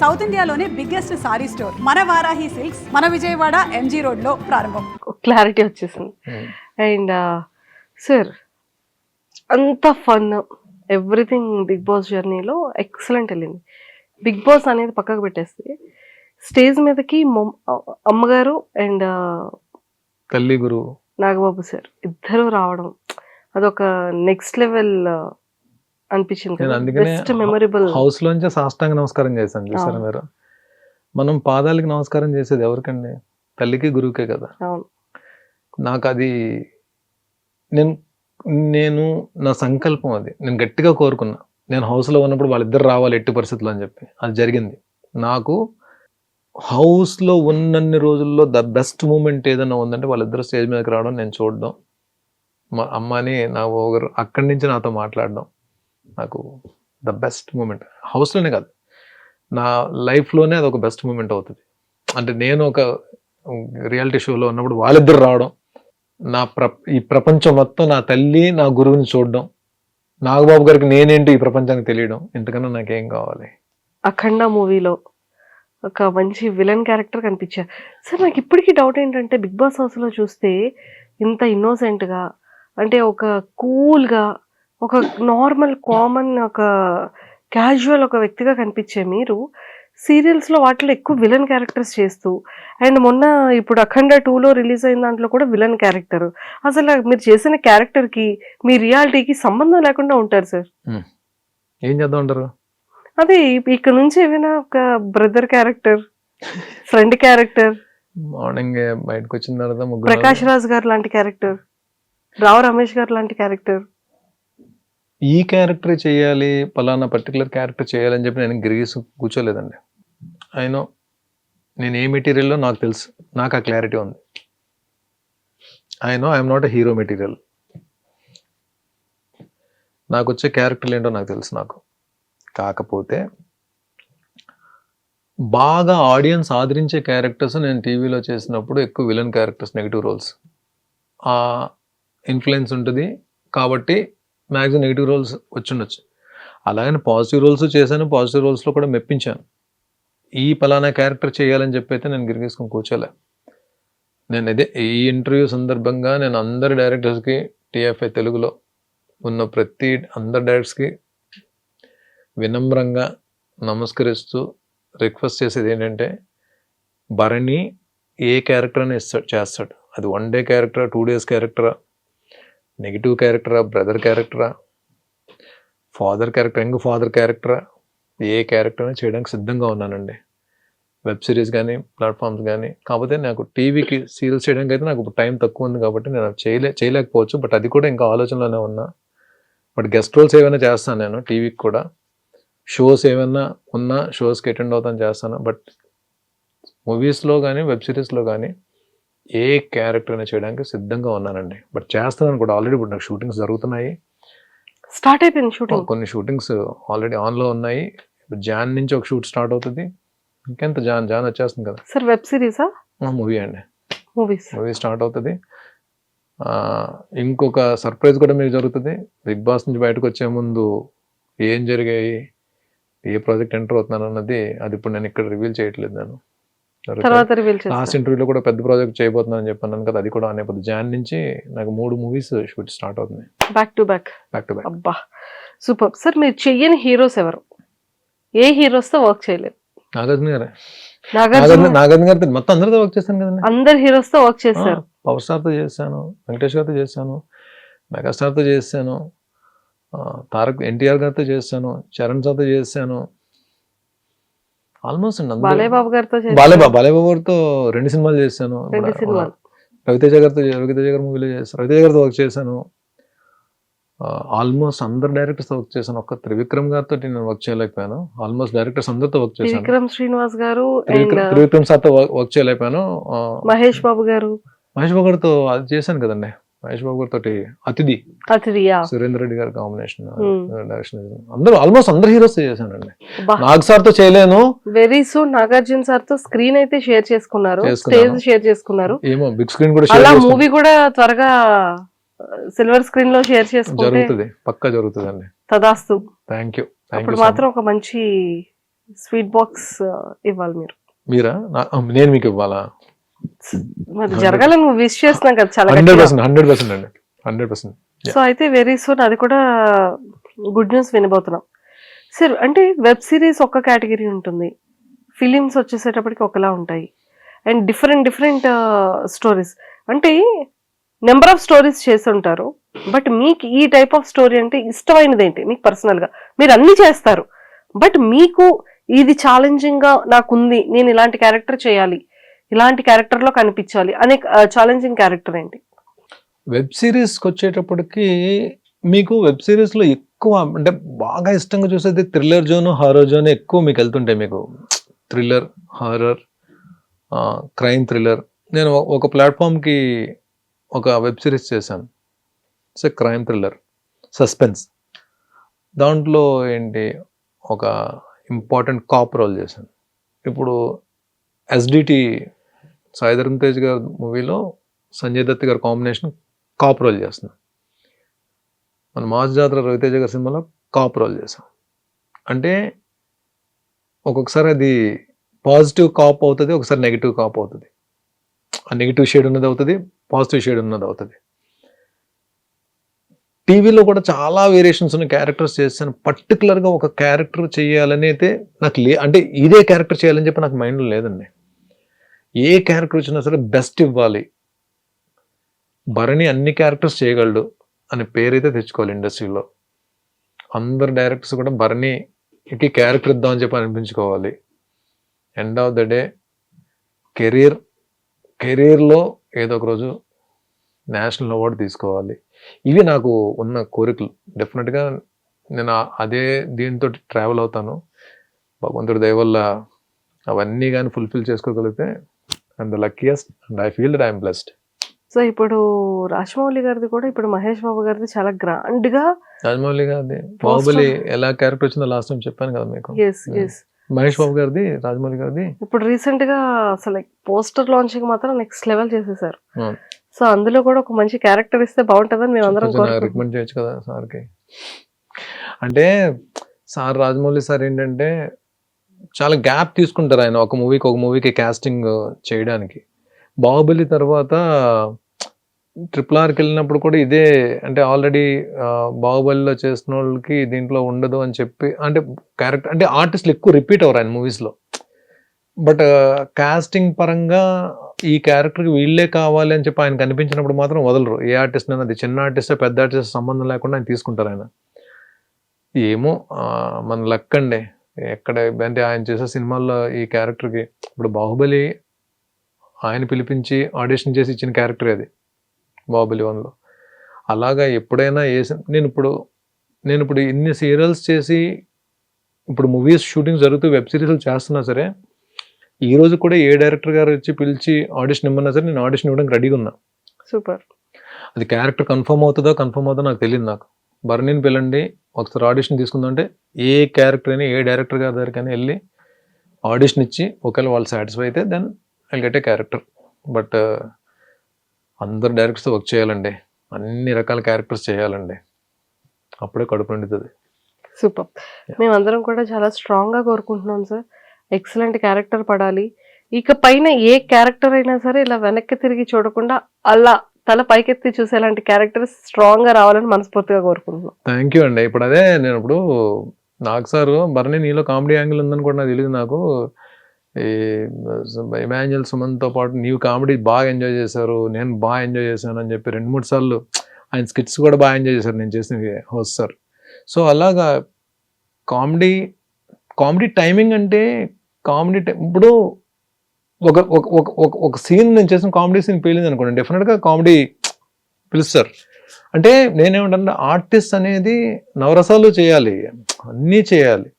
South ఇండియాలోనే biggest sorry store. మన Varahi silks మన విజయవాడ ఎంజీ రోడ్లో ప్రారంభం. క్లారిటీ వచ్చేసింది. అండ్ సార్ అంత ఫన్. ఎవ్రీథింగ్ బిగ్ బాస్ జర్నీలో ఎక్సలెంట్ వెళ్ళింది. బిగ్ బాస్ అనేది పక్కకు పెట్టేస్తే స్టేజ్ మీదకి మొమ్- అమ్మగారు అండ్ తల్లి గురువు. నాగబాబు సార్ ఇద్దరు రావడం అదొక నెక్స్ట్ లెవెల్ అనిపించింది నేను అందుకనే మెమొరబుల్ హౌస్ లోంచే సాష్టాంగ నమస్కారం చేశాను చూసారా. మీరు? మనం పాదాలకి నమస్కారం చేసేది ఎవరికండి? తల్లికి గురువుకే కదా. నాకు అది నేను నేను నా సంకల్పం అది. నేను గట్టిగా కోరుకున్నా. నేను హౌస్లో ఉన్నప్పుడు వాళ్ళిద్దరు రావాలి ఎట్టి పరిస్థితుల్లో అని చెప్పి. అది జరిగింది. నాకు హౌస్లో ఉన్నన్ని రోజుల్లో ద బెస్ట్ మూమెంట్ ఏదైనా ఉందంటే వాళ్ళిద్దరు స్టేజ్ మీదకి రావడం నేను చూడడం. మా అమ్మని నా ఒకరు అక్కడి నుంచి నాతో మాట్లాడడం. నాకు ద బెస్ట్ మూమెంట్ హౌస్లోనే కాదు. నా లైఫ్లోనే అది ఒక బెస్ట్ మూమెంట్ అవుతుంది. అంటే నేను ఒక రియాలిటీ షోలో ఉన్నప్పుడు వాళ్ళిద్దరు రావడం నా ప్ర ఈ ప్రపంచం మొత్తం నా తల్లి నా గురువుని చూడడం నాగబాబు గారికి నేనేంటి ఈ ప్రపంచానికి తెలియడం ఇంతకన్నా నాకేం కావాలి? అఖండ మూవీలో ఒక మంచి విలన్ క్యారెక్టర్ కనిపించారు సార్ నాకు ఇప్పటికీ డౌట్ ఏంటంటే బిగ్ బాస్ హౌస్లో చూస్తే ఇంత ఇన్నోసెంట్గా అంటే ఒక కూల్గా ఒక నార్మల్ కామన్ ఒక క్యాజువల్ ఒక వ్యక్తిగా కనిపించే మీరు సీరియల్స్లో వాటిలో ఎక్కువ విలన్ క్యారెక్టర్స్ చేస్తూ అండ్ మొన్న ఇప్పుడు అఖండ టూలో రిలీజ్ అయిన దాంట్లో కూడా విలన్ క్యారెక్టర్ అసలు మీరు చేసిన క్యారెక్టర్కి మీ రియాలిటీకి సంబంధం లేకుండా ఉంటారు సార్ ఏం చేద్దాం అంటారు? అదే ఇక్కడ నుంచి ఏమైనా ఒక brother character friend character morning బయటకు వచ్చిన తర్వాత ప్రకాష్ రాజ్ గారు లాంటి క్యారెక్టర్ రావు రమేష్ గారు లాంటి క్యారెక్టర్ ఈ క్యారెక్టర్ చేయాలి పలానా పర్టికులర్ క్యారెక్టర్ చేయాలని చెప్పి నేను గిరిగీసి కూర్చోలేదండి. అయినో నేను ఏ మెటీరియల్లో నాకు తెలుసు. నాకు ఆ క్లారిటీ ఉంది. I know I'm not a hero material నాకు వచ్చే క్యారెక్టర్లు ఏంటో నాకు తెలుసు నాకు. కాకపోతే బాగా ఆడియన్స్ ఆదరించే క్యారెక్టర్స్ నేను టీవీలో చేసినప్పుడు ఎక్కువ విలన్ క్యారెక్టర్స్ నెగిటివ్ రోల్స్ ఆ ఇన్ఫ్లుయెన్స్ ఉంటుంది. కాబట్టి మ్యాక్సిమం నెగిటివ్ రోల్స్ వచ్చిండొచ్చు. అలాగని పాజిటివ్ రోల్స్ చేశాను పాజిటివ్ రోల్స్లో కూడా మెప్పించాను. ఈ పలానా క్యారెక్టర్ చేయాలని చెప్పి అయితే నేను గిరిగేసుకొని కూర్చోలే. నేను అదే ఈ ఇంటర్వ్యూ సందర్భంగా నేను అందరి డైరెక్టర్స్కి టీఎఫ్ఐ తెలుగులో ఉన్న ప్రతి అందరి డైరెక్టర్స్కి వినమ్రంగా నమస్కరిస్తూ రిక్వెస్ట్ చేసేది ఏంటంటే భరణి ఏ క్యారెక్టర్ అని ఇస్తాడు చేస్తాడు? అది వన్ డే క్యారెక్టరా టూ డేస్ క్యారెక్టరా? నెగిటివ్ క్యారెక్టరా బ్రదర్ క్యారెక్టరా ఫాదర్ క్యారెక్టర్ యంగ్ ఫాదర్ క్యారెక్టరా ఏ క్యారెక్టర్ అయినా చేయడానికి సిద్ధంగా ఉన్నానండి. వెబ్ సిరీస్ కానీ ప్లాట్ఫామ్స్ కానీ కాకపోతే నాకు టీవీకి సీరియల్స్ చేయడానికి అయితే నాకు టైం తక్కువ ఉంది కాబట్టి నేను అది చేయలే చేయలేకపోవచ్చు. బట్ అది కూడా ఇంకా ఆలోచనలోనే ఉన్నా. బట్ గెస్ట్ రోల్స్ ఏమైనా చేస్తాను నేను టీవీకి కూడా. షోస్ ఏమైనా ఉన్నా షోస్కి అటెండ్ అవుతాను చేస్తాను. బట్ మూవీస్లో కానీ వెబ్ సిరీస్లో కానీ ఏ క్యారెక్టర్ అయినా చేయడానికి సిద్ధంగా ఉన్నానండి. బట్ చేస్తున్నాను కూడా ఆల్రెడీ ఇప్పుడు నాకు షూటింగ్స్ జరుగుతున్నాయి. స్టార్ట్ అయిపోయింది షూటింగ్ కొన్ని షూటింగ్స్ ఆల్రెడీ ఆన్లో ఉన్నాయి. ఇప్పుడు జాన్ నుంచి ఒక షూట్ స్టార్ట్ అవుతుంది. ఇంకెంత? జాన్ జాన్ వచ్చేస్తుంది కదా. సార్ వెబ్ సిరీసా మూవీ అండి. మూవీస్ మూవీ స్టార్ట్ అవుతుంది. ఇంకొక సర్ప్రైజ్ కూడా మీకు జరుగుతుంది. బిగ్ బాస్ నుంచి బయటకు వచ్చే ముందు ఏం జరిగాయి? ఏ ప్రాజెక్ట్ ఎంటర్ అవుతున్నాను అన్నది అది ఇప్పుడు నేను ఇక్కడ రివీల్ చేయట్లేదు నేను. తర్వాత లాస్ట్ ఇంటర్వ్యూలో కూడా పెద్ద ప్రాజెక్ట్ చేయబోతున్నాను చెప్పాను కదా అది కూడా అనేపోతుంది జాన్ నుంచి నాకు మూడు మూవీస్ షూట్ స్టార్ట్ అవుతుంది back to back back to back అబ్బా సూపర్. సార్ మీరు చెయ్యని హీరోస్ ఎవరు? ఏ హీరోస్తో వర్క్ చేయలేదు? నాగార్జున గారే. నాగార్జున గారితో మొత్తం అందరితో వర్క్ చేశాను కదండి. అందరు హీరోస్తో వర్క్ చేశారు. పవర్ స్టార్తో చేశాను వెంకటేష్ గారితో చేశాను మెగాస్టార్తో చేశాను ఆ, తారక్ ఎన్టీఆర్ గారితో చేశాను చరణ్ సార్తో చేశాను ఆల్మోస్ట్ అండి అందరూ- బాలయ్య బాబు గారితో చేశారు. బాలేబా బాలేబాబు గారితో రెండు సినిమాలు చేశాను. రవితేజ గారితో రవితేజ గారి మూవీలో చేశాను. రవితేజ గారితో వర్క్ చేశాను. ఆల్మోస్ట్ అందరు డైరెక్టర్స్ వర్క్ చేశాను. ఒక్క త్రివిక్రమ్ గారితో నేను వర్క్ చేయలేకపోయాను. ఆల్మోస్ట్ డైరెక్టర్స్ అందరితో వర్క్ చేశాను. త్రివిక్రమ్ శ్రీనివాస్ గారు అండ్ త్రివిక్రమ్ త్రివిక్రమ్ సార్తో వర్క్ చేయలేకపోయాను. మహేష్ బాబు గారు. మహేష్ బాబు గారితో అది చేశాను కదండి. మహేష్ బాబు గారితో అతిథి. సురేందర్ రెడ్డి గారి కాంబినేషన్ Hmm. డైరెక్షన్ అందరూ ఆల్మోస్ట్ అందరు హీరోస్ చేశానండి నాగ్ సార్తో చేయలేను. వెరీ సూన్ నాగార్జున సార్తో స్క్రీన్ అయితే షేర్ చేసుకున్నారు. స్టేజ్ షేర్ చేసుకున్నారు. ఏమో బిగ్ స్క్రీన్ కూడా అలా మూవీ కూడా త్వరగా సిల్వర్ స్క్రీన్లో షేర్ చేసుకుంటే జరుగుతుంది పక్కా జరుగుతుంది అండి తదాస్తు థ్యాంక్ యూ అప్పుడు మాత్రం ఒక మంచి స్వీట్ బాక్స్ ఇవ్వాలి మీరు. మీరా? నేను మీకు ఇవ్వాలా? మరి జరగాలని నువ్వు విష్ చేస్తున్నాం కదా చాలా హండ్రెడ్. పర్సెంట్ హండ్రెడ్ పర్సెంట్ అండి. హండ్రెడ్ పర్సెంట్ సో అయితే వెరీ సూన్ అది కూడా గుడ్ న్యూస్ వినబోతున్నాం. సార్ అంటే వెబ్ సిరీస్ ఒక కేటగిరీ ఉంటుంది. ఫిలిమ్స్ వచ్చేసేటప్పటికి ఒకలా ఉంటాయి. అండ్ డిఫరెంట్ డిఫరెంట్ స్టోరీస్ అంటే నెంబర్ ఆఫ్ స్టోరీస్ చేస్తుంటారు. బట్ మీకు ఈ టైప్ ఆఫ్ స్టోరీ అంటే ఇష్టమైనది ఏంటి? మీకు personal గా. మీరు అన్ని చేస్తారు. బట్ మీకు ఇది ఛాలెంజింగ్గా నాకుంది నేను ఇలాంటి క్యారెక్టర్ చేయాలి. ఇలాంటి క్యారెక్టర్లో లో కనిపించాలి. అనే ఛాలెంజింగ్ క్యారెక్టర్ ఏంటి? వెబ్ సిరీస్కి వచ్చేటప్పటికి మీకు వెబ్ సిరీస్లో ఎక్కువ అంటే బాగా ఇష్టంగా చూసేది థ్రిల్లర్ జోన్ హారర్ జోన్ ఎక్కువ మీకు వెళ్తుంటాయి మీకు. Thriller horror crime thriller. నేను ఒక- ఒక ప్లాట్ఫామ్కి ఒక వెబ్ సిరీస్ చేశాను. ఇట్స్ క్రైమ్ థ్రిల్లర్ సస్పెన్స్ దాంట్లో ఏంటి? ఒక ఇంపార్టెంట్ కాప్ రోల్ చేశాను. ఇప్పుడు ఎస్డిటి సాయిధరం తేజ్ గారి మూవీలో సంజయ్ దత్ గారి కాంబినేషన్ కాప్ రోల్ చేస్తున్నాం మన మాస్ జాతర రవితేజ గారి సినిమాలో కాప్ రోల్ చేసాం అంటే ఒక్కొక్కసారి అది పాజిటివ్ కాప్ అవుతుంది ఒకసారి నెగిటివ్ కాప్ అవుతుంది. ఆ నెగిటివ్ షేడ్ ఉన్నది అవుతుంది పాజిటివ్ షేడ్ ఉన్నది అవుతుంది. టీవీలో కూడా చాలా వేరియేషన్స్ ఉన్న క్యారెక్టర్స్ చేస్తాను పర్టికులర్గా ఒక క్యారెక్టర్ చేయాలని అయితే నాకు లే అంటే ఇదే క్యారెక్టర్ చేయాలని చెప్పి నాకు మైండ్లో లేదండి. ఏ క్యారెక్టర్ వచ్చినా సరే బెస్ట్ ఇవ్వాలి. భరణి అన్ని క్యారెక్టర్స్ చేయగలడు అనే పేరైతే తెచ్చుకోవాలి ఇండస్ట్రీలో అందరు డైరెక్టర్స్ కూడా భరణికి క్యారెక్టర్ ఇద్దామని చెప్పి అనిపించుకోవాలి. End of the day career కెరీర్లో ఏదో ఒక రోజు నేషనల్ అవార్డు తీసుకోవాలి. ఇవి నాకు ఉన్న కోరికలు. డెఫినెట్గా నేను అదే దీంతో ట్రావెల్ అవుతాను. భగవంతుడి దయ వల్ల అవన్నీ కానీ ఫుల్ఫిల్ చేసుకోగలిగితే I'm the luckiest and I feel that I'm blessed so ఇప్పుడు రాజమౌళి గారిది కూడా ఇప్పుడు మహేష్ బాబు గారిది చాలా గ్రాండ్గా రాజమౌళి గారిది బాహుబలి ఎలా క్యారెక్టర్ వచ్చిందో లాస్ట్ టైం చెప్పాను కదా మీకు. మహేష్ బాబు గారిది రాజమౌళి గారిది ఇప్పుడు రీసెంట్గా అసలు పోస్టర్ లాంచింగ్ మాత్రం నెక్స్ట్ లెవెల్ చేసేసారు. సో అందులో కూడా ఒక మంచి క్యారెక్టర్ ఇస్తే బాగుంటుందని మేము అందరం రికమెండ్ చేయొచ్చు కదా సార్కి. అంటే సార్ రాజమౌళి సార్ ఏంటంటే చాలా గ్యాప్ తీసుకుంటారు ఆయన ఒక మూవీకి ఒక మూవీకి కాస్టింగ్ చేయడానికి. బాహుబలి తర్వాత ట్రిపుల్ ఆర్కి వెళ్ళినప్పుడు కూడా ఇదే అంటే ఆల్రెడీ బాహుబలిలో చేసిన వాళ్ళకి దీంట్లో ఉండదు అని చెప్పి అంటే క్యారెక్టర్ అంటే ఆర్టిస్టులు ఎక్కువ రిపీట్ అవ్వరు ఆయన మూవీస్లో బట్ కాస్టింగ్ పరంగా ఈ క్యారెక్టర్కి వీళ్ళే కావాలి అని చెప్పి ఆయన కనిపించినప్పుడు మాత్రం వదలరు. ఏ ఆర్టిస్ట్ అయినా అది చిన్న ఆర్టిస్టే పెద్ద ఆర్టిస్ట్ సంబంధం లేకుండా ఆయన తీసుకుంటారు ఆయన. ఏమో మన లక్ అండి ఎక్కడ అంటే ఆయన చేసే సినిమాల్లో ఈ క్యారెక్టర్కి ఇప్పుడు బాహుబలి ఆయన పిలిపించి ఆడిషన్ చేసి ఇచ్చిన క్యారెక్టర్ అది బాహుబలి వన్లో. అలాగా ఎప్పుడైనా ఏ నేను ఇప్పుడు నేను ఇప్పుడు ఇన్ని సీరియల్స్ చేసి ఇప్పుడు మూవీస్ షూటింగ్ జరుగుతూ వెబ్ సిరీస్లు చేస్తున్నా సరే ఈ రోజు కూడా ఏ డైరెక్టర్ గారు వచ్చి పిలిచి ఆడిషన్ ఇమ్మన్నా సరే నేను ఆడిషన్ ఇవ్వడానికి రెడీగా ఉన్నా. సూపర్. అది క్యారెక్టర్ కన్ఫర్మ్ అవుతుందో కన్ఫర్మ్ అవుతుందో నాకు తెలియదు నాకు. బర్నీని పిల్లండి ఒకసారి ఆడిషన్ తీసుకుందంటే ఏ క్యారెక్టర్ అయినా ఏ డైరెక్టర్ గారి దగ్గరికైనా వెళ్ళి ఆడిషన్ ఇచ్చి ఒకవేళ వాళ్ళు సాటిస్ఫై అయితే then I get a character. But అందరు డైరెక్టర్స్ వర్క్ చేయాలండి. అన్ని రకాల క్యారెక్టర్స్ చేయాలండి. అప్పుడే కడుపు నిండుతుంది. సూపర్. మేమందరం కూడా చాలా స్ట్రాంగ్గా కోరుకుంటున్నాం సార్. ఎక్సలెంట్ క్యారెక్టర్ పడాలి. ఇక పైన ఏ క్యారెక్టర్ అయినా సరే ఇలా వెనక్కి తిరిగి చూడకుండా అలా తల పైకెత్తి చూసేలాంటి క్యారెక్టర్స్ స్ట్రాంగ్గా రావాలని మనస్ఫూర్తిగా కోరుకుంటున్నాను థ్యాంక్ యూ అండి. ఇప్పుడు అదే నేను ఇప్పుడు నాకు సార్ బర్నీ నీలో కామెడీ యాంగిల్ ఉందని కూడా నాకు తెలియదు నాకు. ఈ ఇమాన్యుల్ సుమన్తో పాటు నీవు కామెడీ బాగా ఎంజాయ్ చేశారు నేను బాగా ఎంజాయ్ చేశాను అని చెప్పి రెండు మూడు సార్లు ఆయన స్కిట్స్ కూడా బాగా ఎంజాయ్ చేశారు నేను చేసిన హోస్ట్ సార్. సో అలాగా కామెడీ కామెడీ టైమింగ్ అంటే కామెడీ ఇప్పుడు ఒక ఒక ఒక ఒక- ఒక సీన్ నేను చేసిన కామెడీ సీన్ పేలింది అనుకోండి. డెఫినెట్గా కామెడీ పిలుస్తారు. అంటే నేనేమంటానంటే ఆర్టిస్ట్ అనేది నవరసాలు చేయాలి. అన్నీ చేయాలి.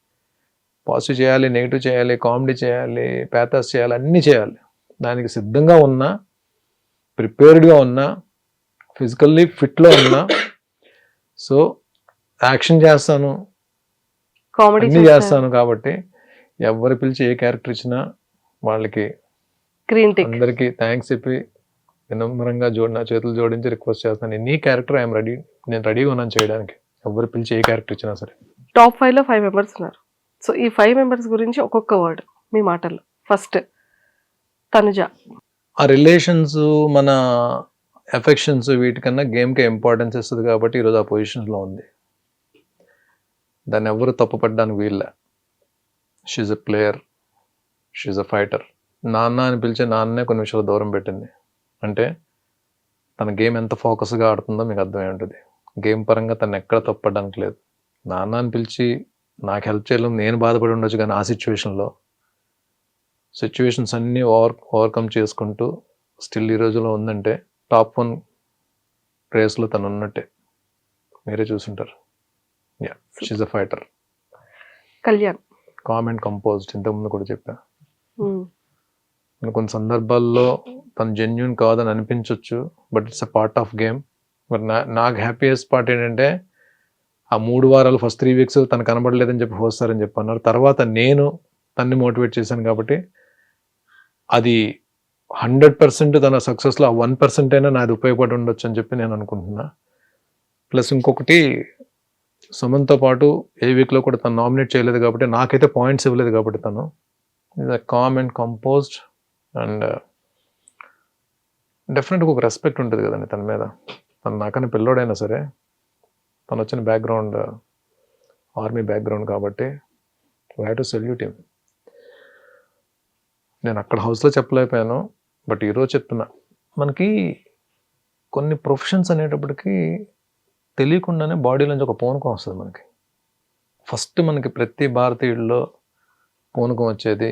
పాజిటివ్ చేయాలి నెగిటివ్ చేయాలి కామెడీ చేయాలి ప్యాథాస్ చేయాలి అన్నీ చేయాలి. దానికి సిద్ధంగా ఉన్నా ప్రిపేర్డ్గా ఉన్నా ఫిజికల్లీ ఫిట్లో ఉన్నా సో యాక్షన్ చేస్తాను. కామెడీ చేస్తాను కాబట్టి ఎవరు పిలిచి ఏ క్యారెక్టర్ ఇచ్చినా వాళ్ళకి గ్రీన్ టిక్ అందరికీ థ్యాంక్స్ చెప్పి వినమ్రంగా జోడి నా చేతులు జోడించి రిక్వెస్ట్ చేస్తాను. ఎనీ క్యారెక్టర్ ఐఎమ్ రెడీ నేను రెడీగా ఉన్నాను చేయడానికి. ఎవరు పిలిచి ఏ క్యారెక్టర్ ఇచ్చినా సరే. టాప్ ఫైవ్లో ఫైవ్ మెంబర్స్ ఉన్నారు. సో ఈ ఫైవ్ మెంబర్స్ గురించి ఒక్కొక్క వర్డ్ మీ మాటల్లో. ఫస్ట్ తనుజ. ఆ రిలేషన్స్ మన ఎఫెక్షన్స్ వీటికన్నా గేమ్కి ఇంపార్టెన్స్ ఇస్తుంది కాబట్టి ఈరోజు ఆ పొజిషన్లో ఉంది. దాన్ని ఎవరు తప్పుపడడానికి వీళ్ళ she's a player she's a fighter నాన్న అని పిలిచే నాన్నే కొన్ని విషయాలు దూరం పెట్టింది. అంటే తన గేమ్ ఎంత ఫోకస్గా ఆడుతుందో మీకు అర్థమై ఉంటుంది. గేమ్ పరంగా తను ఎక్కడ తప్పడానికి లేదు. నాన్న అని పిలిచి నాకు హెల్ప్ చేయడం నేను బాధపడి ఉండొచ్చు కానీ ఆ సిచ్యువేషన్లో సిచ్యువేషన్స్ అన్నీ ఓవర్ ఓవర్కమ్ చేసుకుంటూ స్టిల్ ఈ రోజులో ఉందంటే టాప్ వన్ రేస్లో తను ఉన్నట్టే. మీరే చూసుంటారు. Yeah she's a fighter Kalyan. Calm and composed ఇంతకుముందు కూడా చెప్పా. కొన్ని సందర్భాల్లో తను జెన్యున్ కాదని అనిపించవచ్చు but it's a part of game but నా నాకు హ్యాపీయెస్ట్ పార్ట్ ఏంటంటే ఆ మూడు వారాలు ఫస్ట్ త్రీ వీక్స్ తను కనబడలేదని చెప్పి వస్తారని చెప్పి అన్నారు. తర్వాత నేను తన్ని మోటివేట్ చేశాను కాబట్టి అది హండ్రెడ్ పర్సెంట్ తన సక్సెస్లో ఆ వన్ పర్సెంట్ అయినా నాది ఉపయోగపడి ఉండొచ్చు అని చెప్పి నేను అనుకుంటున్నా. ప్లస్ ఇంకొకటి సుమన్తో పాటు ఏ వీక్లో కూడా తను నామినేట్ చేయలేదు కాబట్టి నాకైతే పాయింట్స్ ఇవ్వలేదు కాబట్టి తను. Is a calm and composed and uh, డెఫినెట్గా ఒక రెస్పెక్ట్ ఉంటుంది కదండి తన మీద. తను నాకన్నా పిల్లోడైనా సరే తను వచ్చిన బ్యాక్గ్రౌండ్ ఆర్మీ బ్యాక్గ్రౌండ్ కాబట్టి వై టు సెల్యూట్ హిమ్ నేను అక్కడ హౌస్లో చెప్పలేకపోయాను బట్ ఈరోజు చెప్తున్నా. మనకి కొన్ని ప్రొఫెషన్స్ అనేటప్పటికి తెలియకుండానే బాడీలోంచి ఒక పూనకం వస్తుంది మనకి. ఫస్ట్ మనకి ప్రతి భారతీయుల్లో పూనకం వచ్చేది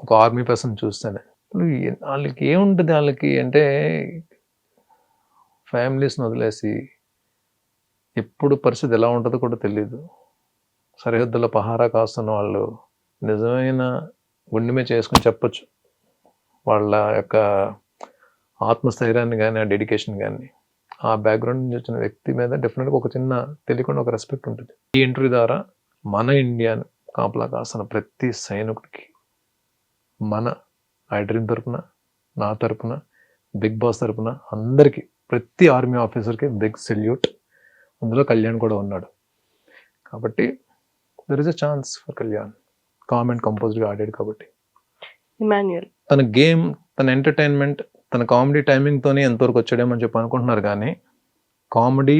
ఒక ఆర్మీ పర్సన్ చూస్తేనే. వాళ్ళు వాళ్ళకి ఏముంటుంది వాళ్ళకి అంటే ఫ్యామిలీస్ని వదిలేసి ఎప్పుడు పరిస్థితి ఎలా ఉంటుందో కూడా తెలియదు సరిహద్దుల పహారా కాస్తున్న వాళ్ళు నిజమైన గుండెమే చేసుకుని చెప్పచ్చు. వాళ్ళ యొక్క ఆత్మస్థైర్యాన్ని కానీ ఆ డెడికేషన్ కానీ ఆ బ్యాక్గ్రౌండ్ నుంచి వచ్చిన వ్యక్తి మీద డెఫినెట్గా ఒక చిన్న తెలియకుండా ఒక రెస్పెక్ట్ ఉంటుంది. ఈ ఇంటర్వ్యూ ద్వారా మన ఇండియాను కాపలా కాస్తున్న ప్రతి సైనికుడికి మన ఐ డ్రీమ్ తరపున నా తరపున బిగ్ బాస్ తరపున అందరికీ ప్రతి ఆర్మీ ఆఫీసర్కి బిగ్ సెల్యూట్. అందులో కళ్యాణ్ కూడా ఉన్నాడు. కాబట్టి there is a chance for Kalyan. Comment కంపోజ్డ్గా ఆడాడు కాబట్టి. ఇమాన్యుయల్. తన గేమ్ తన ఎంటర్టైన్మెంట్ తన కామెడీ టైమింగ్తోనే ఎంతవరకు వచ్చాడేమో అని చెప్పి అనుకుంటున్నారు కానీ కామెడీ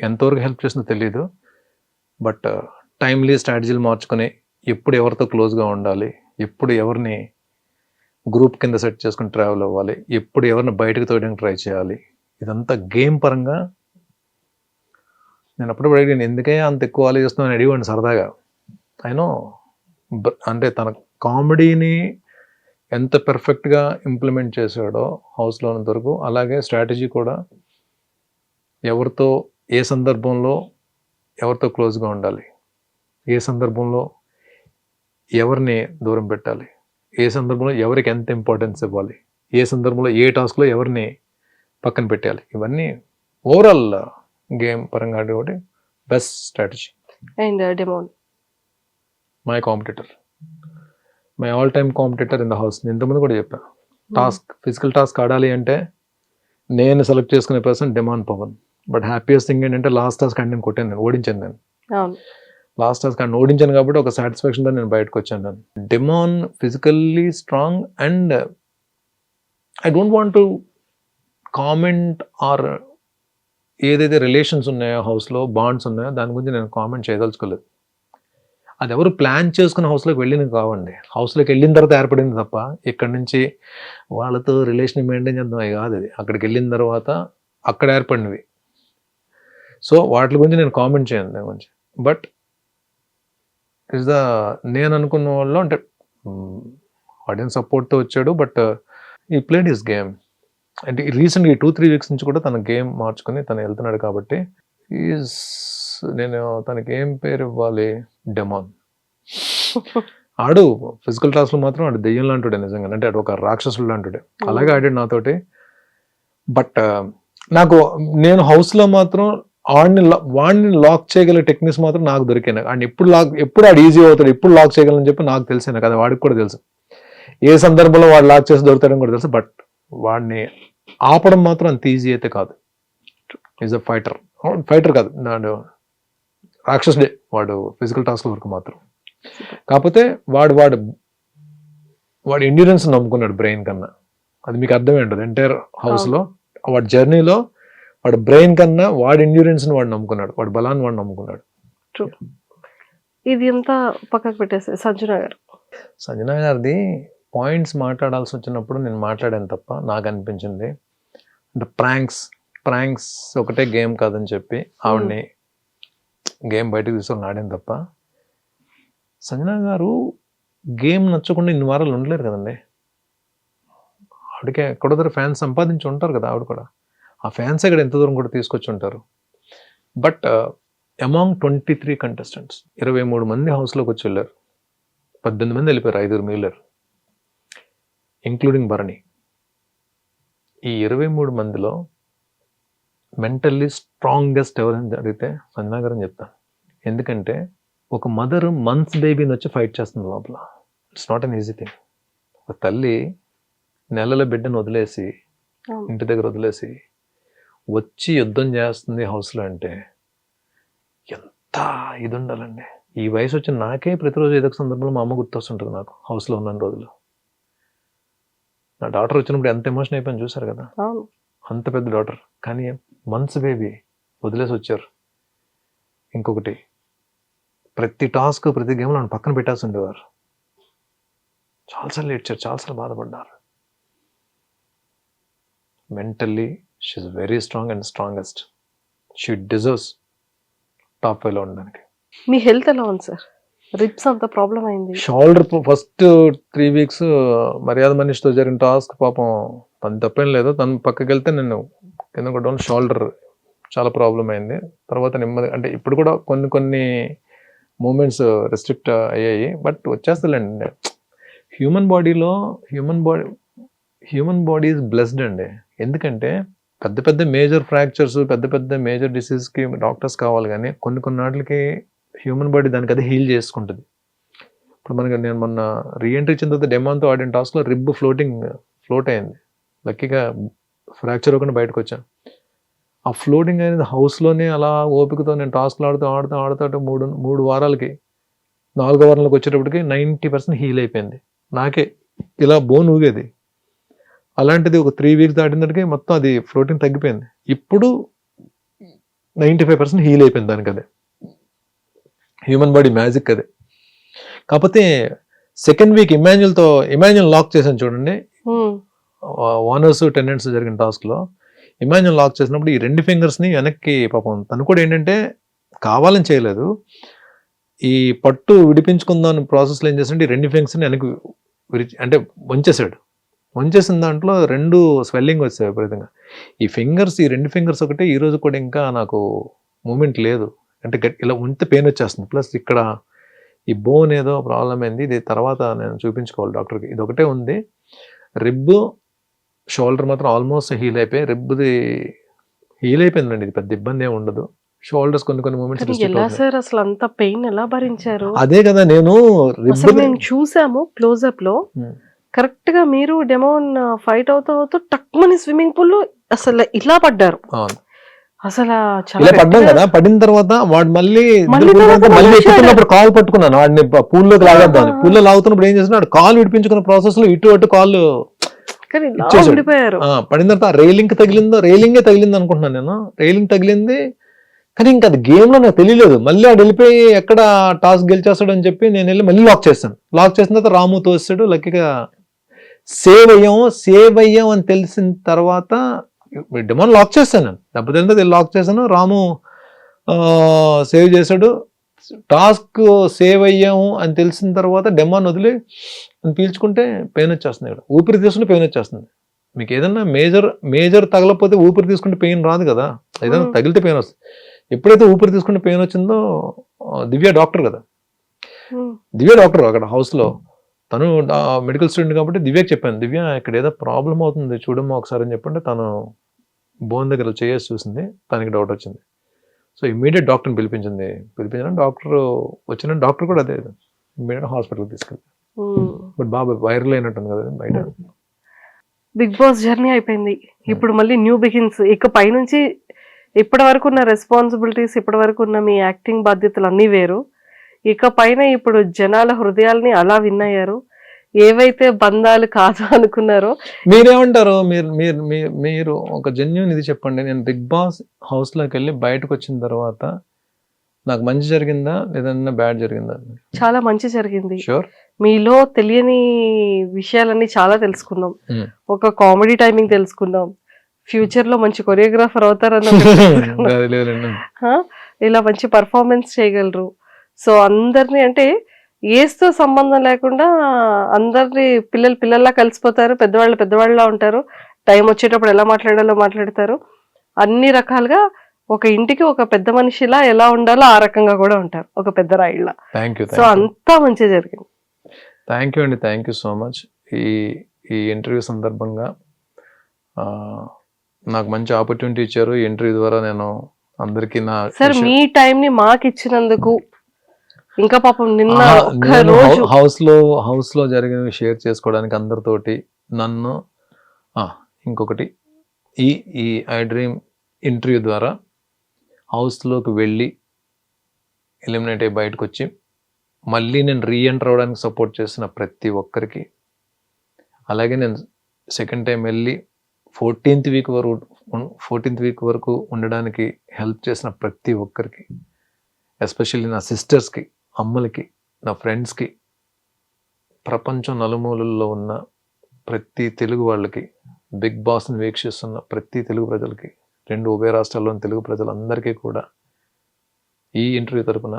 ఎంతవరకు హెల్ప్ చేస్తుందో తెలియదు బట్ టైమ్లీ స్ట్రాటజీలు మార్చుకొని ఎప్పుడు ఎవరితో క్లోజ్గా ఉండాలి ఎప్పుడు ఎవరిని గ్రూప్ కింద సెట్ చేసుకుని ట్రావెల్ అవ్వాలి. ఎప్పుడు ఎవరిని బయటకు తోయడానికి ట్రై చేయాలి. ఇదంతా గేమ్ పరంగా నేను అప్పుడు అడిగాను ఎందుకే అంత ఎక్కువ ఆలోచిస్తున్నాను అని అడిగాను సరదాగా. అయినో అంటే తన కామెడీని ఎంత పెర్ఫెక్ట్గా ఇంప్లిమెంట్ చేశాడో హౌస్లో ఉన్నంత వరకు అలాగే స్ట్రాటజీ కూడా ఎవరితో ఏ సందర్భంలో ఎవరితో క్లోజ్గా ఉండాలి? ఏ సందర్భంలో ఎవరిని దూరం పెట్టాలి? ఏ సందర్భంలో ఎవరికి ఎంత ఇంపార్టెన్స్ ఇవ్వాలి? ఏ సందర్భంలో ఏ టాస్క్లో ఎవరిని పక్కన పెట్టాలి ఇవన్నీ ఓవరాల్ గేమ్ పరంగా ఒకటి best strategy and Demon my competitor my all time competitor in the house నేను ఇంతకుముందు కూడా చెప్పాను టాస్క్ ఫిజికల్ టాస్క్ ఆడాలి అంటే నేను సెలెక్ట్ చేసుకునే person Demon Pavan but happiest thing ఏంటంటే లాస్ట్ టాస్క్ అండ్ నేను కొట్టాను నేను ఓడించాను నేను. లాస్ట్ టాస్క్ కానీ ఓడించాను కాబట్టి ఒక సాటిస్ఫాక్షన్తో నేను బయటకు వచ్చాను నేను Demon physically strong and I don't want to comment or ఏదైతే రిలేషన్స్ ఉన్నాయో హౌస్లో బాండ్స్ ఉన్నాయో దాని గురించి నేను కామెంట్ చేయదలుచుకోలేదు. అది ఎవరు ప్లాన్ చేసుకున్న హౌస్లోకి వెళ్ళింది కావండి. హౌస్లోకి వెళ్ళిన తర్వాత ఏర్పడింది తప్ప ఇక్కడ నుంచి వాళ్ళతో రిలేషన్ మెయింటైన్ చేద్దాం అవి కాదు అది అక్కడికి వెళ్ళిన తర్వాత అక్కడ ఏర్పడినవి. సో వాటి గురించి నేను కామెంట్ చేయను దాని గురించి. బట్ ఇస్ ద నేను అనుకున్న వాళ్ళు అంటే ఆడియన్స్ సపోర్ట్తో వచ్చాడు బట్ ఈ ప్లేడ్ ఇస్ గేమ్ అంటే రీసెంట్గా ఈ టూ త్రీ వీక్స్ నుంచి కూడా తన గేమ్ మార్చుకొని తను వెళ్తున్నాడు కాబట్టి ఈజ్ నేను తనకి ఏం పేరు ఇవ్వాలి? డెమాన్ ఆడు ఫిజికల్ టాస్క్లో మాత్రం ఆడు దెయ్యం లాంటిడే నిజంగా అంటే ఆడు ఒక రాక్షసుడు లాంటిడే అలాగే ఆడాడు నాతోటి. బట్ నాకు నేను హౌస్లో మాత్రం ఆడిని వాడిని లాక్ చేయగల టెక్నిక్స్ మాత్రం నాకు దొరికాయి. అండ్ ఎప్పుడు లాక్ ఎప్పుడు ఆడు ఈజీ అవుతాడు ఎప్పుడు లాక్ చేయగలని చెప్పి నాకు తెలిసి నాకు అది వాడికి కూడా తెలుసు. ఏ సందర్భంలో వాడు లాక్ చేసి దొరుకుతాడని కూడా తెలుసు బట్ వాడిని ఆపడం మాత్రం అంత ఈజీ అయితే కాదు. ఈజ్ అ ఫైటర్ ఫైటర్ కాదు. నాడు రాక్షసుడే వాడు ఫిజికల్ టాస్క్ వరకు మాత్రం. కాకపోతే వాడు వాడు వాడు ఎండ్యూరెన్స్ నమ్ముకున్నాడు బ్రెయిన్ కన్నా. అది మీకు అర్థమై ఉంటుంది. ఎంటైర్ హౌస్లో వాడి జర్నీలో వాడు బ్రెయిన్ కన్నా వాడి ఎండ్యూరెన్స్ వాడు నమ్ముకున్నాడు వాడి బలాన్ని వాడు నమ్ముకున్నాడు. ట్రూ ఇది ఎంత పక్కకు పెట్టేసి సంజన గారు. సంజన గారిది పాయింట్స్ మాట్లాడాల్సి వచ్చినప్పుడు నేను మాట్లాడాను తప్ప నాకు అనిపించింది. అంటే ప్రాంక్స్ ప్రాంక్స్ ఒకటే గేమ్ కాదని చెప్పి ఆవిడ్ని గేమ్ బయటకు తీసుకొని ఆడాను తప్ప. సంజన గారు గేమ్ నచ్చకుండా ఇన్ని వారాలు ఉండలేరు కదండి. ఆవిడకి ఎక్కడో ఫ్యాన్స్ సంపాదించి ఉంటారు కదా ఆవిడ కూడా. ఆ ఫ్యాన్స్ ఇక్కడ ఎంత దూరం కూడా తీసుకొచ్చి ఉంటారు. But among twenty three contestants ఇరవై మూడు మంది హౌస్లోకి వచ్చి వెళ్ళారు. పద్దెనిమిది మంది వెళ్ళిపోయారు ఐదుగురు మిగిలారు. ఇంక్లూడింగ్ భరణి. ఈ ఇరవై మూడు మందిలో మెంటల్లీ స్ట్రాంగెస్ట్ ఎవరని అడిగితే సంజనా గారు అని చెప్తాను. ఎందుకంటే ఒక మదర్ మంత్స్ బేబీని వచ్చి ఫైట్ చేస్తుంది లోపల. It's not an easy thing ఒక తల్లి నెలల బిడ్డను వదిలేసి. ఇంటి దగ్గర వదిలేసి వచ్చి యుద్ధం చేస్తుంది హౌస్లో అంటే ఎంత ఇది ఉండాలండి ఈ వయసు వచ్చిన నాకే ప్రతిరోజు ఏదో సందర్భంలో మా అమ్మ గుర్తొస్తుంటుంది నాకు హౌస్లో ఉన్న రోజులు. నా డాటర్ వచ్చినప్పుడు ఎంత ఎమోషన్ అయిపోయింది చూసారు కదా? అంత పెద్ద డాటర్ కానీ మంత్స్ బేబీ వదిలేసి వచ్చారు. ఇంకొకటి ప్రతి టాస్క్ ప్రతి గేమ్లో నన్ను పక్కన పెట్టాల్సి ఉండేవారు. చాలాసార్లు ఏడ్చారు చాలాసార్లు బాధపడ్డారు. Mentally she's very strong and strongest she deserves top ఫైవ్లో ఉండడానికి. మీ హెల్త్ ఎలా ఉంది సార్ రిప్స్ అంత ప్రాబ్లం అయింది. షోల్డర్ ఫస్ట్ త్రీ వీక్స్ మర్యాద మనిషితో జరిగిన టాస్క్ పాపం తను తప్పేం లేదు. తను పక్కకి వెళ్తే నేను కింద కూడా షోల్డర్ చాలా ప్రాబ్లం అయింది. తర్వాత నెమ్మది అంటే ఇప్పుడు కూడా కొన్ని కొన్ని మూమెంట్స్ రెస్ట్రిక్ట్ అయ్యాయి. బట్ వచ్చేస్తలేండి. హ్యూమన్ బాడీలో human body human body is blessed అండి. ఎందుకంటే పెద్ద పెద్ద మేజర్ ఫ్రాక్చర్స్ పెద్ద పెద్ద మేజర్ డిసీజ్కి డాక్టర్స్ కావాలి కానీ కొన్ని కొన్ని హ్యూమన్ బాడీ దానికి అది హీల్ చేసుకుంటుంది. ఇప్పుడు మనకి నేను మొన్న రీఎంట్రీ ఇచ్చిన తర్వాత డెమాన్తో ఆడిన టాస్క్లో రిబ్ ఫ్లోటింగ్ ఫ్లోట్ అయింది. లక్కీగా ఫ్రాక్చర్ అవ్వకుండా బయటకు వచ్చాను ఆ ఫ్లోటింగ్ అనేది హౌస్లోనే అలా ఓపికతో నేను టాస్క్లు ఆడుతూ ఆడుతూ ఆడుతూ మూడు మూడు వారాలకి నాలుగో వారంలోకి వచ్చేటప్పటికి నైంటీ పర్సెంట్ హీల్ అయిపోయింది. నాకే ఇలా బోన్ ఊగేది. అలాంటిది ఒక త్రీ వీక్స్ దాటినట్టుకి మొత్తం అది ఫ్లోటింగ్ తగ్గిపోయింది. ఇప్పుడు నైంటీ ఫైవ్ పర్సెంట్ హీల్ అయిపోయింది దానికి అదే హ్యూమన్ బాడీ మ్యాజిక్ అదే. కాకపోతే సెకండ్ వీక్ ఇమాన్యుల్తో ఇమాన్యుల్ లాక్ చేశాను చూడండి. ఓనర్స్ టెనెంట్స్ జరిగిన టాస్క్లో ఇమాన్యుల్ లాక్ చేసినప్పుడు ఈ రెండు ఫింగర్స్ని వెనక్కి పాపం తను కూడా ఏంటంటే కావాలని చేయలేదు. ఈ పట్టు విడిపించుకుందాం ప్రాసెస్లో ఏం చేస్తుంటే ఈ రెండు ఫింగర్స్ని వెనక్కి అంటే వంచేసాడు వంచేసిన దాంట్లో రెండు స్వెల్లింగ్ వచ్చాయి విపరీతంగా. ఈ ఫింగర్స్ ఈ రెండు ఫింగర్స్ ఒకటే ఈ రోజు కూడా ఇంకా నాకు మూమెంట్ లేదు. అంటే గట్- ఇలా ఉంటే పెయిన్ వచ్చేస్తుంది. ప్లస్ ఇక్కడ ఈ బోన్ ఏదో ప్రాబ్లం అయింది. ఇది తర్వాత నేను చూపించుకోవాలి డాక్టర్కి. ఇది ఒకటే ఉంది. రిబ్ షోల్డర్ మాత్రం ఆల్మోస్ట్ హీల్ అయిపోయి రిబ్ది హీల్ అయిపోయిందండి. ఇది పెద్ద ఇబ్బంది ఏమి ఉండదు. షోల్డర్స్ కొన్ని కొన్ని కానీ మూమెంట్స్ ఎలా సార్? అసలు అంత పెయిన్ ఎలా భరించారు? అదే కదా నేను అసలు రిబ్ మేము చూసాము క్లోజ్అప్లో Hmm. కరెక్ట్గా మీరు డెమోన్ ఫైట్ అవుతూ అవుతూ టక్మని స్విమ్మింగ్ పూల్లో అసలు ఇలా పడ్డారు. అసలు చాలా ఇలా పడ్డాం కదా పడిన తర్వాత వాడు మళ్ళీ ఎక్కుతున్నప్పుడు కాల్ పట్టుకున్నాను వాడిని పూల్లోకి లాగేద్దామని ఆ. పూల్లో లాగుతున్నప్పుడు ఏం చేస్తున్నాడు? కాల్ విడిపించుకున్న ప్రాసెస్లో ఇటు అటు కాల్ పడిన తర్వాత రైలింగ్ తగిలిందో రైలింగే తగిలింది అనుకుంటున్నాను నేను. రైలింగ్ తగిలింది. కానీ ఇంకా అది గేమ్లో నాకు తెలియలేదు. మళ్ళీ ఆడు వెళ్ళిపోయి ఎక్కడ టాస్ గెలిచేస్తాడు అని చెప్పి నేను వెళ్ళి మళ్ళీ లాక్ చేస్తాను. లాక్ చేసిన తర్వాత రాము తోస్తాడు లక్కీగా సేవ్ అయ్యాము సేవ్ అయ్యాం అని తెలిసిన తర్వాత డిమాండ్ లాక్ చేస్తాను నేను. దెబ్బతింటే లాక్ చేశాను? రాము సేవ్ చేశాడు. టాస్క్ సేవ్ అయ్యాము అని తెలిసిన తర్వాత డెమాన్ వదిలి అని పీల్చుకుంటే పెయిన్ వచ్చేస్తుంది ఇక్కడ. ఊపిరి తీసుకుంటే పెయిన్ వచ్చేస్తుంది. మీకు ఏదైనా మేజర్ మేజర్ తగలకపోతే ఊపిరి తీసుకుంటే పెయిన్ రాదు కదా. ఏదైనా Hmm. తగిలితే పెయిన్ వస్తుంది. ఎప్పుడైతే ఊపిరి తీసుకుంటే పెయిన్ వచ్చిందో దివ్య డాక్టర్ కదా. Hmm. దివ్య డాక్టర్ అక్కడ హౌస్లో తను మెడికల్ స్టూడెంట్ కాబట్టి దివ్యకి చెప్పాను దివ్య ఇక్కడ ఏదో ప్రాబ్లం అవుతుంది చూడమ్మా ఒకసారి అని చెప్పంటే తను బోన్ దగ్గర చేసి చూసింది తనకి డౌట్ వచ్చింది. సో ఇమీడియట్ డాక్టర్ని పిలిపించింది. పిలిపించిన డాక్టర్ వచ్చిన డాక్టర్ కూడా అదే ఇమీడియట్ హాస్పిటల్కి తీసుకెళ్ళి. బట్ బాబు వైరల్ అయినట్టుంది కదా బయట. బిగ్ బాస్ జర్నీ అయిపోయింది. ఇప్పుడు మళ్ళీ న్యూ బిగిన్స్. ఇక పైనుంచి ఇప్పటి వరకు ఉన్న రెస్పాన్సిబిలిటీస్ ఇప్పటి వరకు ఉన్న మీ యాక్టింగ్ బాధ్యతలు అన్నీ వేరు. ఇక పైన ఇప్పుడు జనాల హృదయాల్ని అలా విన్నయ్యారు. ఏవైతే బంధాలు కాదు అనుకున్నారో మీరేమంటారు? మీరు మీరు మీరు ఒక జెన్యున్ ఇది చెప్పండి. నేను బిగ్ బాస్ హౌస్లోకి వెళ్ళి బయటకు వచ్చిన తర్వాత నాకు మంచి జరిగిందా? లేదన్నా బ్యాడ్ జరిగిందా? చాలా మంచి జరిగింది. షూర్ మీలో తెలియని విషయాలన్నీ చాలా తెలుసుకున్నాం. Hmm. ఒక కామెడీ టైమింగ్ తెలుసుకున్నాం. ఫ్యూచర్లో మంచి కొరియోగ్రాఫర్ అవుతారన్న? ఇలా మంచి పర్ఫార్మెన్స్ చేయగలరు. సో అందరినీ అంటే ఏజ్తో సంబంధం లేకుండా అందరినీ పిల్లలు పిల్లల్లా కలిసిపోతారు పెద్దవాళ్ళు పెద్దవాళ్ళలా ఉంటారు. టైం వచ్చేటప్పుడు ఎలా మాట్లాడాలో మాట్లాడతారు. అన్ని రకాలుగా ఒక ఇంటికి ఒక పెద్ద మనిషిలా ఎలా ఉండాలో ఆ రకంగా కూడా ఉంటారు. ఒక పెద్ద యూ సో అంతా మంచి జరిగింది. థ్యాంక్ యూ అండి థ్యాంక్ యూ సో మచ్ ఈ ఈ ఇంటర్వ్యూ సందర్భంగా నాకు మంచి ఆపర్చునిటీ ఇచ్చారు. ఈ ఇంటర్వ్యూ ద్వారా నేను అందరికీ నా సార్ మీ టైం ని మాకు ఇచ్చినందుకు ఇంకా పాపం నిన్న హౌస్లో హౌస్లో జరిగినవి షేర్ చేసుకోవడానికి అందరితోటి నన్ను ఇంకొకటి ఈ ఈ ఐ డ్రీమ్ ఇంటర్వ్యూ ద్వారా హౌస్లోకి వెళ్ళి ఎలిమినేట్ అయ్యి బయటకు వచ్చి మళ్ళీ నేను రీఎంటర్ అవ్వడానికి సపోర్ట్ చేసిన ప్రతి ఒక్కరికి అలాగే నేను సెకండ్ టైం వెళ్ళి ఫోర్టీన్త్ వీక్ వరకు ఫోర్టీన్త్ వీక్ వరకు ఉండడానికి హెల్ప్ చేసిన ప్రతి ఒక్కరికి ఎస్పెషల్లీ నా సిస్టర్స్కి అమ్మలకి నా ఫ్రెండ్స్కి ప్రపంచం నలుమూలల్లో ఉన్న ప్రతి తెలుగు వాళ్ళకి బిగ్ బాస్ని వీక్షిస్తున్న ప్రతి తెలుగు ప్రజలకి రెండు ఉభయ రాష్ట్రాల్లోని తెలుగు ప్రజలందరికీ కూడా ఈ ఇంటర్వ్యూ తరపున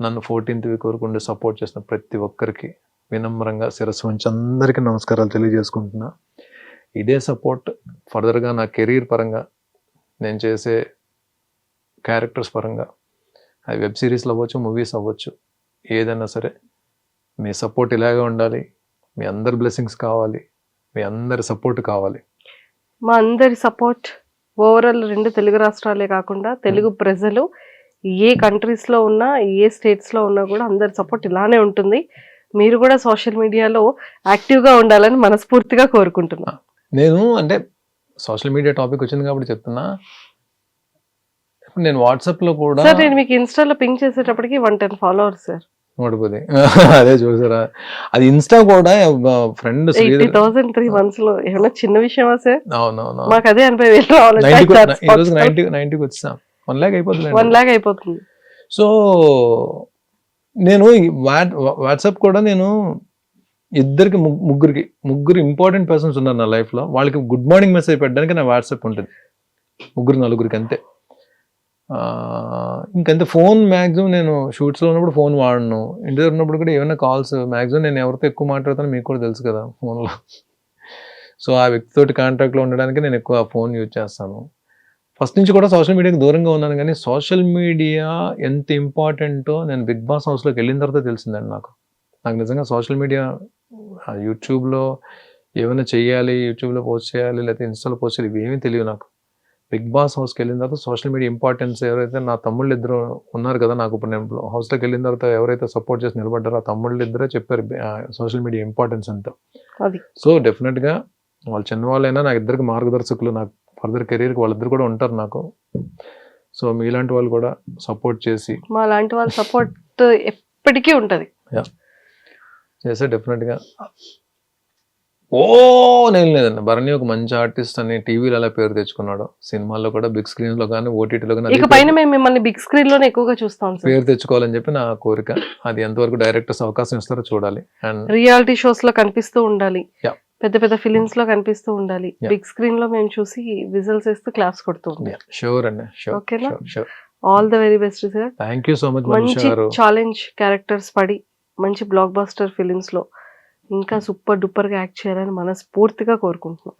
నన్ను ఫోర్టీన్త్ వీక్ వరకు ఉండి సపోర్ట్ చేసిన ప్రతి ఒక్కరికి వినమ్రంగా శిరస్సు ఉంచి అందరికీ నమస్కారాలు తెలియజేసుకుంటున్నా. ఇదే సపోర్ట్ ఫర్దర్గా నా కెరీర్ పరంగా నేను చేసే క్యారెక్టర్స్ పరంగా అవి వెబ్ సిరీస్లు అవ్వచ్చు మూవీస్ అవ్వచ్చు ఏదైనా సరే మీ సపోర్ట్ ఇలాగే ఉండాలి. మీ అందరి బ్లెస్సింగ్స్ కావాలి. మీ అందరి సపోర్ట్ కావాలి. మా అందరి సపోర్ట్ ఓవరాల్ రెండు తెలుగు రాష్ట్రాలే కాకుండా తెలుగు ప్రజలు ఏ కంట్రీస్లో ఉన్నా ఏ స్టేట్స్లో ఉన్నా కూడా అందరి సపోర్ట్ ఇలానే ఉంటుంది. మీరు కూడా సోషల్ మీడియాలో యాక్టివ్గా ఉండాలని మనస్ఫూర్తిగా కోరుకుంటున్నా. నేను అంటే సోషల్ మీడియా టాపిక్ వచ్చింది కాబట్టి చెప్తున్నా. ఇప్పుడు నేను వాట్సాప్లో కూడా సార్ నేను మీకు ఇన్స్టాలో పింక్ చేసేటప్పటికి వన్ టెన్ ఫాలోవర్స్ సార్. నోడిపోతే అదే చూసారా? అది ఇన్స్టా కూడా ఫ్రెండ్ ఎయిటీ థౌసండ్ త్రీ మంత్స్లో ఏమైనా చిన్న విషయమా సార్? అవునవును మాకు అదే ఎనభై వేలు రావాలి నైన్టీ నైన్టీకి వచ్చాం వన్ ల్యాక్ అయిపోతుంది వన్ లాక్ అయిపోతుంది. సో నేను వాట్సాప్ కూడా నేను ఇద్దరికి ముగ్- ముగ్గురికి ముగ్గురు ఇంపార్టెంట్ పర్సన్స్ ఉన్నారు నా లైఫ్లో. వాళ్ళకి గుడ్ మార్నింగ్ మెసేజ్ పెట్టడానికి నా వాట్సాప్ ఉంటుంది. ముగ్గురు నలుగురికి అంతే. ఇంకంతే. ఫోన్ మ్యాక్సిమం నేను షూట్స్లో ఉన్నప్పుడు ఫోన్ వాడను. ఇంటి దగ్గర ఉన్నప్పుడు కూడా ఏమైనా కాల్స్ మ్యాక్సిమం నేను ఎవరితో ఎక్కువ మాట్లాడతానో మీకు కూడా తెలుసు కదా ఫోన్లో. సో ఆ వ్యక్తితోటి కాంటాక్ట్లో ఉండడానికి నేను ఎక్కువ ఫోన్ యూజ్ చేస్తాను. ఫస్ట్ నుంచి కూడా సోషల్ మీడియాకి దూరంగా ఉన్నాను కానీ సోషల్ మీడియా ఎంత ఇంపార్టెంటో నేను బిగ్ బాస్ హౌస్లోకి వెళ్ళిన తర్వాత తెలిసిందండి నాకు. నాకు నిజంగా సోషల్ మీడియా యూట్యూబ్లో ఏమైనా చేయాలి యూట్యూబ్లో పోస్ట్ చేయాలి లేకపోతే ఇన్స్టాలో పోస్ట్ చేయాలి ఇవేమీ తెలియదు నాకు. బిగ్ బాస్ హౌస్కి వెళ్ళిన తర్వాత సోషల్ మీడియా ఇంపార్టెన్స్ ఎవరైతే నా తమ్ముళ్ళు ఇద్దరు ఉన్నారు కదా నాకు ఇప్పుడు నేను హౌస్లోకి వెళ్ళిన తర్వాత ఎవరైతే సపోర్ట్ చేసి నిలబడ్డారో ఆ తమ్ముళ్ళు ఇద్దరే చెప్పారు సోషల్ మీడియా ఇంపార్టెన్స్ ఎంత అది. సో డెఫినెట్గా వాళ్ళు చిన్నవాళ్ళైనా నాకు ఇద్దరికి మార్గదర్శకులు నాకు ఫర్దర్ కెరీర్కి వాళ్ళిద్దరు కూడా ఉంటారు నాకు. సో మీలాంటి వాళ్ళు కూడా సపోర్ట్ చేసి మా లాంటి వాళ్ళ సపోర్ట్ ఎప్పటికీ ఉంటది. చేస్తే డెఫినెట్గా ఓ నేను లేదండి. భరణి ఒక మంచి ఆర్టిస్ట్ అని టీవీలో అలా పేరు తెచ్చుకున్నాడు. సినిమాల్లో కూడా బిగ్ స్క్రీన్లో కానీ ఓటీటీలో కానీ ఇక పైన మేము మిమ్మల్ని బిగ్ స్క్రీన్లోనే ఎక్కువగా చూస్తాం పేరు తెచ్చుకోవాలని చెప్పి నా కోరిక. అది ఎంతవరకు డైరెక్టర్స్ అవకాశం ఇస్తారో చూడాలి. అండ్ రియాలిటీ షోస్లో కనిపిస్తూ ఉండాలి. పెద్ద పెద్ద ఫిలిమ్స్లో కనిపిస్తూ ఉండాలి. బిగ్ స్క్రీన్లో మేము చూసి విజిల్స్ వేస్తూ క్లాప్స్ కొడుతూ ఉంటాం షూర్ అండి. ఓకేనా? All the very best sir thank you so much మంచి ఛాలెంజ్ క్యారెక్టర్స్ పడి మంచి బ్లాక్ బాస్టర్ ఫిలిమ్స్లో ఇంకా సూపర్ డూపర్గా యాక్ట్ చేయాలని మనస్ఫూర్తిగా కోరుకుంటున్నాం.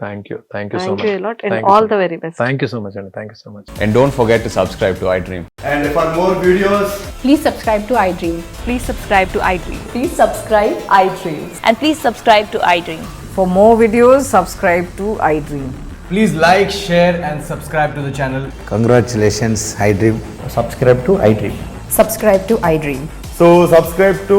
So subscribe to